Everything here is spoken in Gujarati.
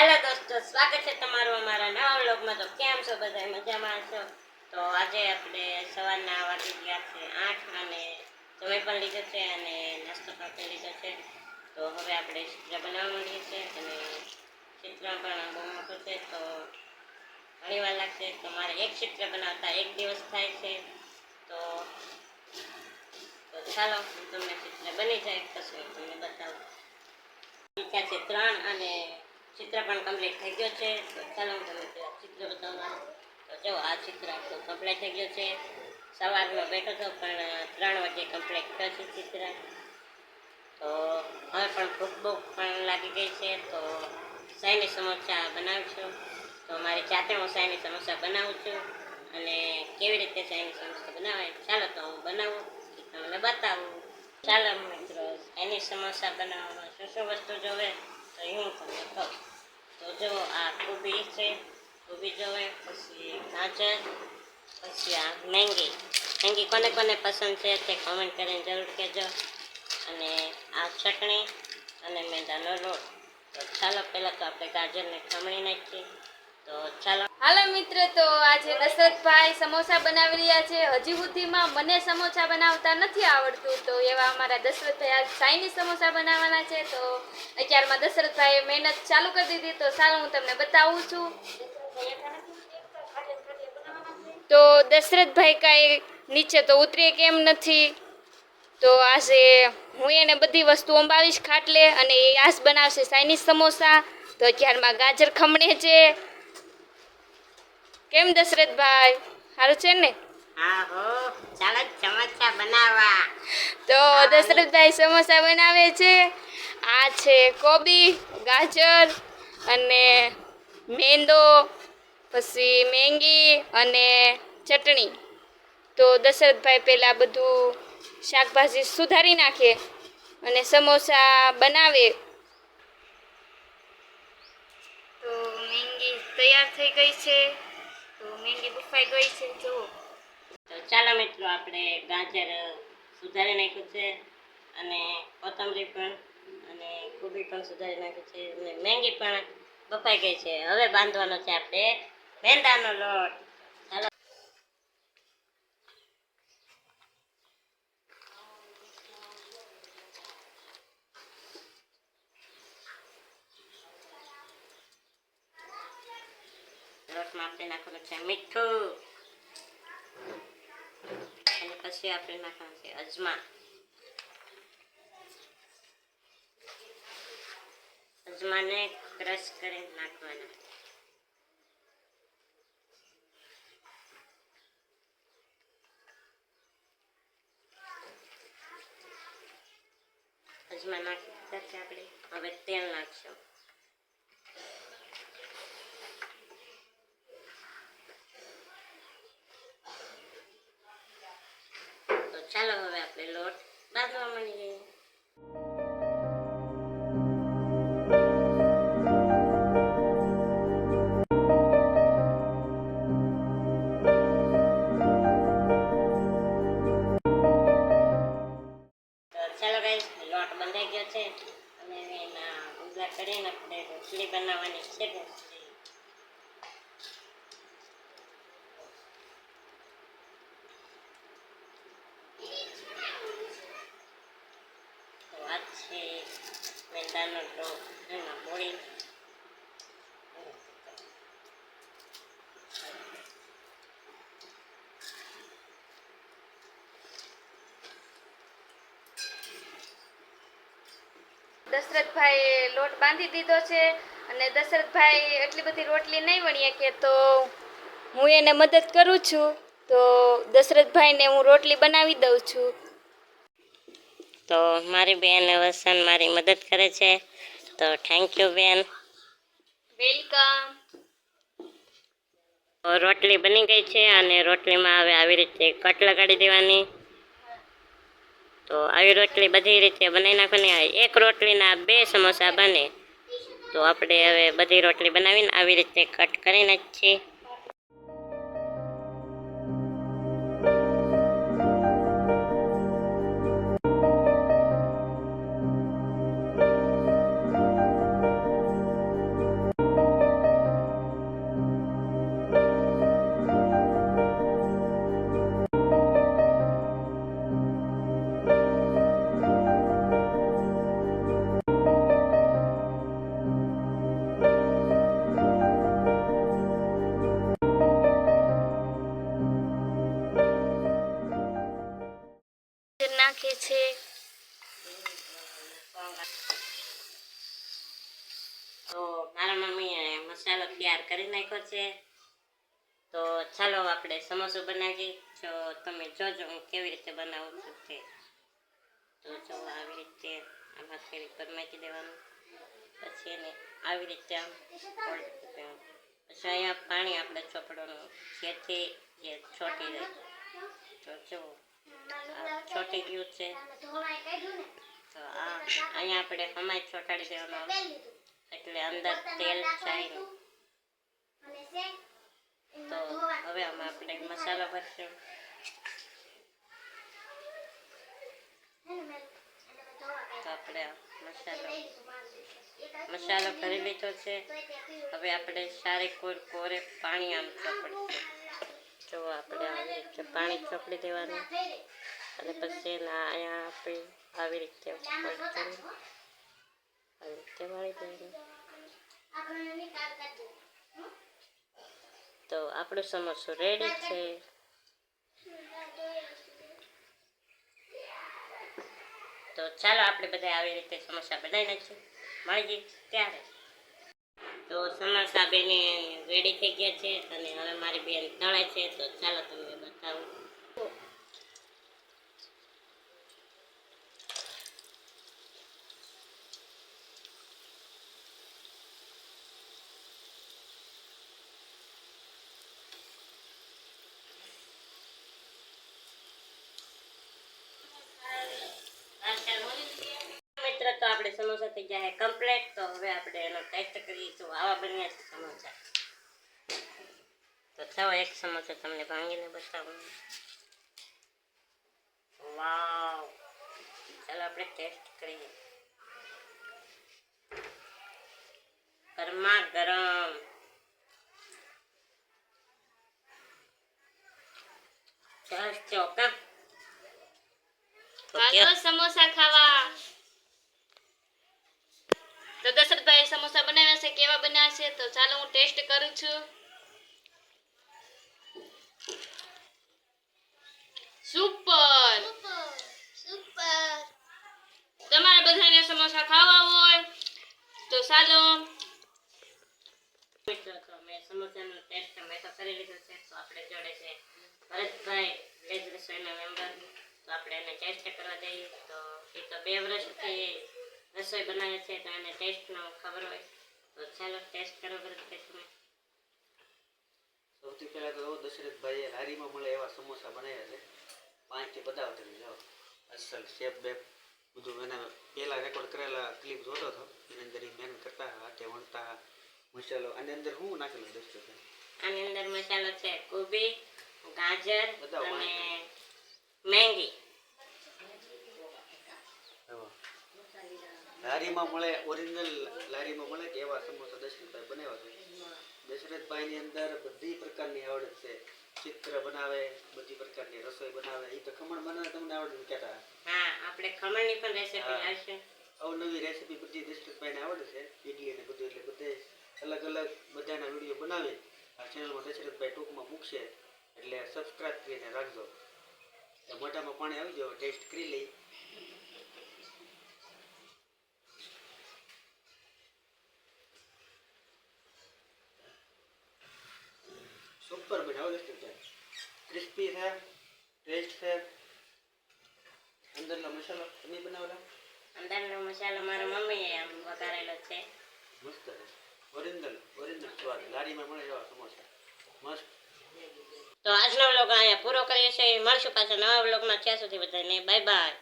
હેલો દોસ્તો, સ્વાગત છે તમારું અમારા નવા વ્લોગમાં. તો કેમ છો બધા? મજામાં છો? તો આજે આપણે સવારના વાગી ગયા છે આઠ અને સમય પણ લીધો છે અને નાસ્તો પણ લીધો છે. તો હવે આપણે ચિત્ર બનાવવા માંડીએ છીએ અને ચિત્ર પણ બહુ મોટું છે. તો ઘણી વાર લાગશે તો મારે એક ચિત્ર બનાવતા એક દિવસ થાય છે. તો ચાલો, હું તમને ચિત્ર બની જાય કશું તમને બતાવું. છે, ત્રણ અને ચિત્ર પણ કમ્પ્લીટ થઈ ગયો છે. તો ચાલો હું તમને ચિત્ર બતાવવા. તો જો આ ચિત્ર આપણું કમ્પ્લીટ થઈ ગયો છે. સવારમાં બેઠો હતો પણ ત્રણ વાગે કમ્પ્લીટ થયો છે ચિત્ર. તો હવે પણ ભૂખ ભૂખ પણ લાગી ગઈ છે. તો સાઈની સમોસા બનાવું છું. તો મારી જાતે હું સાઈની સમોસા બનાવું છું. અને કેવી રીતે સાઈની સમોસા બનાવાય? ચાલો તો હું બનાવું તમને બતાવું. ચાલો મિત્રો એની સમોસા બનાવવામાં શું શું વસ્તુ જોવે? તો હું તમને કહું. તો જો આ કોબી છે, કોબી જોવે, પછી ગાજર, પછી આ મેંગી. મેંગી કોને કોને પસંદ છે તે કોમેન્ટ કરીને જરૂર કહેજો. અને આ ચટણી અને મેંદાનો લોટ. તો ચાલો પહેલાં તો આપણે ગાજરને ખમણી નાખીએ. હાલો મિત્ર, તો આજે દશરથભાઈ સમોસા બનાવી રહ્યા છે. હજી સુધીમાં મને સમોસા બનાવતા નથી આવડતું, તો એવા અમારા દશરથભાઈ આજ ચાઇનીઝ સમોસા બનાવવાના છે. તો અત્યારમાં દશરથભાઈએ મહેનત ચાલુ કરી દીધી, તો સારું હું તમને બતાવું છું. તો દશરથભાઈ કાંઈ નીચે તો ઉતરીએ કેમ નથી? તો આજે હું એને બધી વસ્તુ અંબાવીશ ખાટલે અને એ આજ બનાવશે ચાઇનીઝ સમોસા. તો અત્યારમાં ગાજર ખમણે છે. કેમ દશરથભાઈ સારું છે ને? તો દશરથભાઈ સમોસા બનાવે છે. આ છે કોબી ગાજર અને મેંદો પછી મેંગી અને ચટણી. તો દશરથભાઈ પહેલાં બધું શાકભાજી સુધારી નાખે અને સમોસા બનાવે. તો મેંગી તૈયાર થઈ ગઈ છે. તો મેંગી બફાઈ ગઈ છે જો તો ચાલો મિત્રો, આપણે ગાજર સુધારી નાખ્યું છે અને કોથમરી પણ, અને કોબી પણ સુધારી નાખ્યું છે અને મેંગી પણ બફાઈ ગઈ છે. હવે બાંધવાનો છે આપણે મેંદાનો લોટ ચાલો લોટમાં આપણે નાખવાનું છે મીઠું અને પછી આપણે નાખવાનું છે અજમા અજમાને ક્રશ કરી નાખવાના અજમા નાખી આપણે. હવે તેલ નાખશું. ચાલો હવે આપણે લોટ બાંધવા મળી તો તો છે, મેંદાનો લોટ એમાં મૂળી દશરથભાઈએ લોટ બાંધી દીધો છે અને દશરથભાઈ એટલી બધી રોટલી નહીં વણીએ કે તો હું એને મદદ કરું છું. તો દશરથભાઈને હું રોટલી બનાવી દઉં છું. તો મારી બેન વસન મારી મદદ કરે છે. તો થેન્ક યુ બેન. વેલકમ રોટલી બની ગઈ છે અને રોટલીમાં હવે આવી રીતે કટ લગાડી દેવાની. તો આવી રોટલી બધી રીતે બનાવી નાખવાની. એક રોટલીના બે સમોસા બને. તો આપણે હવે બધી રોટલી બનાવીને આવી રીતે કટ કરી નાખીએ. તો મારા મમ્મીએ મસાલો તૈયાર કરી નાખ્યો છે. તો ચાલો આપણે સમોસું બનાવીએ. જો તમે જોજો હું કેવી રીતે બનાવું છું તે. તો જો આવી રીતે આમાં થોડી પર મૂકી દેવાનું. પછી એને આવી રીતે આમ. પછી અહીંયા પાણી આપણે ચોપડવાનું. જેથી જે છોટી જાય. તો જો છોટી ગયું છે. તો આ અહીંયા આપણે સમાજ ચોટાડી દેવાનો. એટલે અંદર તેલ જાય તો હવે આમાં આપણે મસાલો ભરશું. તો આપણે મસાલો મસાલો ભરી લીધો છે. હવે આપણે સારી કોર કોરે પાણી આમ ચોપડી જો આપણે પાણી ચોપડી દેવાનું. અને પછી એના અહીંયા આપણે આવી રીતે આવી રીતે વાળી દઈએ. તો આપણું સમોસું રેડી છે. તો ચાલો આપણે બધા આવી રીતે સમોસા બનાવી નાખીએ. મળીએ ત્યારે. તો સમોસા બેને રેડી થઈ ગયા છે અને હવે મારી બેન તળે છે. તો ચાલો તમને બતાવું મિત્ર તો આપણે સમોસા થઈ ગયા કમ્પ્લેટ તો હવે આપણે એનો ટેસ્ટ કરીશું આવા બન્યા છે સમોસા. તો ચાલો એક સમોસા તમને ભાંગીને બતાવું. વાવ. ચાલો આપણે ટેસ્ટ કરીએ. ગરમા. ગરમ સરસ ચોકા સમોસા ખાવા તો દશરથભાઈ સમોસા બનાવ્યા છે, કેવા બન્યા છે, તો ચાલો હું ટેસ્ટ કરું છું. સુપર! તમારે બધાને સમોસા ખાવા હોય, તો ચાલો. સમોસાનો ટેસ્ટ મેં તો કરી લીધો છે તો આપણે જોડે છે ભરતભાઈ વેજ રસોઈના મેમ્બર, તો આપણે એને ટેસ્ટ કરવા જઈએ, તો એ તો બે વર્ષથી રસોઈ બનાવે છે તો એને ટેસ્ટનો ખબર હોય. તો ચાલો ટેસ્ટ કરો ભરતભાઈ તમે. સૌથી પહેલા તો દશરથભાઈએ લારીમાં મળે એવા સમોસા બનાવ્યા છે. પાંચથી બધા તમે જાઓ અસલ શેપ બેપ બધું એના પહેલાં રેકોર્ડ કરેલા ક્લિપ જોતો હતો. એની અંદર એ મહેનત કરતા હાથે વણતા મસાલો આની અંદર હું નાખેલું દશરથભાઈ આની અંદર મસાલો છે કોબી ગાજર અને મેંગી એવા. લારીમાં મળે ઓરિજિનલ લારીમાં મળે કે એવા સમોસા દશરથભાઈ બનાવ્યા છે. દશરથભાઈની અંદર બધી પ્રકારની આવડત છે. ચિત્ર બનાવે બધી પ્રકારની રસોઈ બનાવે. એ તો ખમણ બનાવે તમને આવડે કહેતા. હા આપણે ખમણની પણ રેસીપી. આવશે. અવનવી રેસિપી બધી દશરથભાઈને આવડે છે. ઇડલી ને બધું એટલે બધે અલગ અલગ બધાના વીડિયો બનાવી આ ચેનલમાં દશરથભાઈ ટૂંકમાં મૂકશે. એટલે સબસ્ક્રાઇબ કરીને રાખજો. મોટામાં પાણી આવી જાવ ટેસ્ટ કરી લઈ સુપર છે ક્રિસ્પી છે ટેસ્ટ છે અંદરનો મસાલો તમે બનાવેલા અંદરનો મસાલો મારા મમ્મીએ આમ વઘારેલો છે મસ્ત છે ઓરિજિનલ ઓરિજિનલ સ્વાદ લારીમાં મળે એવા સમોસા મસ્ત તો આજનો વ્લોગ અહીંયા પૂરો કરીએ છીએ મળશું પાછા નવા વ્લોગમાં. ત્યાં સુધી બધાને બાય બાય